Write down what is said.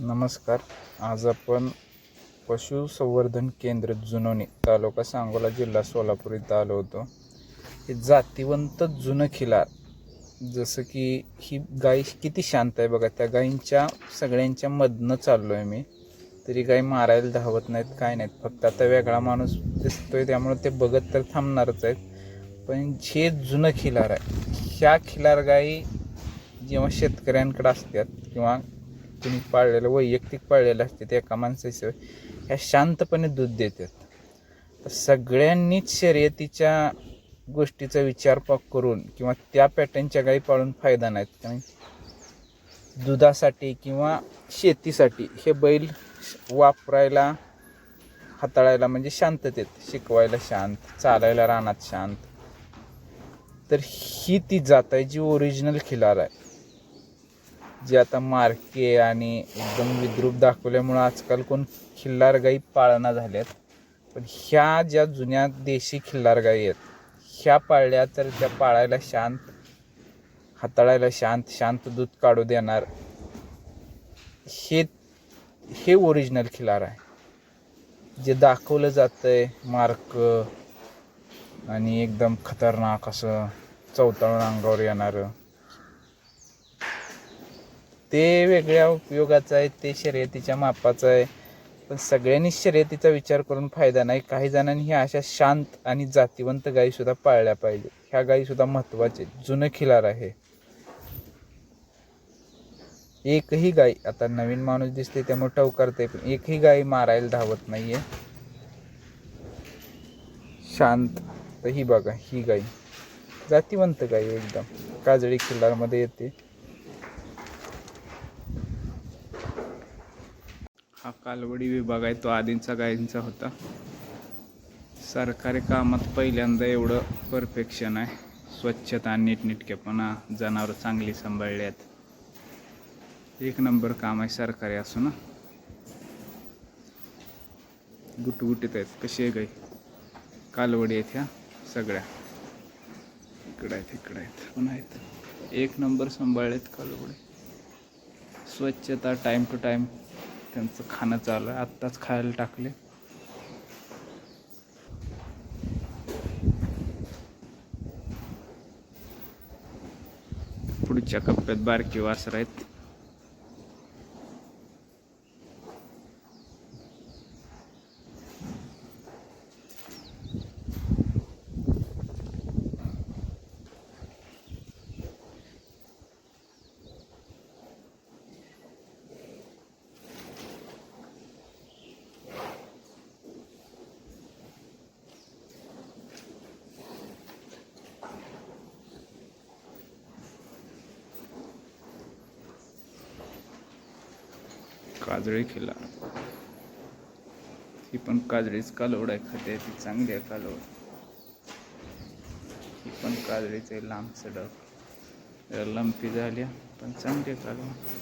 नमस्कार. आज आपण पशुसंवर्धन केंद्र जुनोनी तालुका सांगोला जिल्हा सोलापूर इथं आलो होतो. हे जातिवंत जुनं खिलार जसं की ही गाय किती शांत आहे बघा. त्या गायींच्या सगळ्यांच्या मधनं चाललो आहे मी. तरी गाय मारायला धावत नाहीत काय नाहीत. फक्त आता वेगळा माणूस दिसतोय त्यामुळे ते बघत तर थांबणारच आहेत. पण हे जुनं खिलार आहे ह्या खिलार गायी जेव्हा शेतकऱ्यांकडे असतात किंवा कुणी पाळलेलं वैयक्तिक पाळलेलं असते ते एका माणसाची ह्या शांतपणे दूध देतात. तर सगळ्यांनीच शर्यतीच्या गोष्टीचा विचार करून किंवा त्या पॅटर्नच्या गायी पाळून फायदा नाहीत. कारण दुधासाठी किंवा शेतीसाठी हे बैल वापरायला हाताळायला म्हणजे शांततेत शिकवायला शांत चालायला रानात शांत. तर ही ती जात आहे जी ओरिजिनल खिलार आहे. जे आता मार्के आणि एकदम विद्रूप दाखवल्यामुळं आजकाल कोण खिल्लार गाई पाळणा झाल्यात. पण ह्या ज्या जुन्या देशी खिल्लार गाई आहेत ह्या पाळल्या तर त्या पाळायला शांत हाताळायला शांत शांत दूध काढू देणार. हे हे ओरिजिनल खिलार आहे. जे दाखवलं जातंय मार्क आणि एकदम खतरनाक असं चौताळून अंगावर येणारं. ते वेगळ्या उपयोगाचं आहे ते शर्यतीच्या मापाचं आहे. पण सगळ्यांनीच शर्यतीचा विचार करून फायदा नाही. काही जणांनी ह्या अशा शांत आणि जातीवंत गायीसुद्धा पाळल्या पाहिजे. ह्या गायीसुद्धा महत्त्वाचे जुनं खिलार आहे. एकही गाय आता नवीन माणूस दिसते त्यामुळे टव करते पण. एकही गाय मारायला धावत नाहीये. शांत. तर ही बघा ही गाय. जातीवंत गाय एकदम. काजळी खिल्लारमध्ये येते. हा कालवडी विभाग आहे तो आधींचा गायींचा होता. सरकारी कामात पहिल्यांदा एवढं परफेक्शन आहे. स्वच्छता नीटनेटकेपणा जनावरं चांगली सांभाळली आहेत. एक नंबर काम आहे सरकारी असो ना गुटगुटीत आहेत. कशी आहे गाई? कालवडी आहेत ह्या सगळ्या. इकडं आहेत इकडं आहेत पण आहेत. एक नंबर सांभाळलेत कालवडी. स्वच्छता टाईम टू टाईम त्यांचं खाणं चालू आहे. आत्ताच खायला टाकले. पुढच्या कप्प्यात बारकी वासर आहेत. काजळी खिल्ला ही पण काजळीच कालवड आहे खाते ती चांगली आहे कालवड ही पण काजळीच आहे लांब सडक लंपी झाली पण चांगली आहे कालवड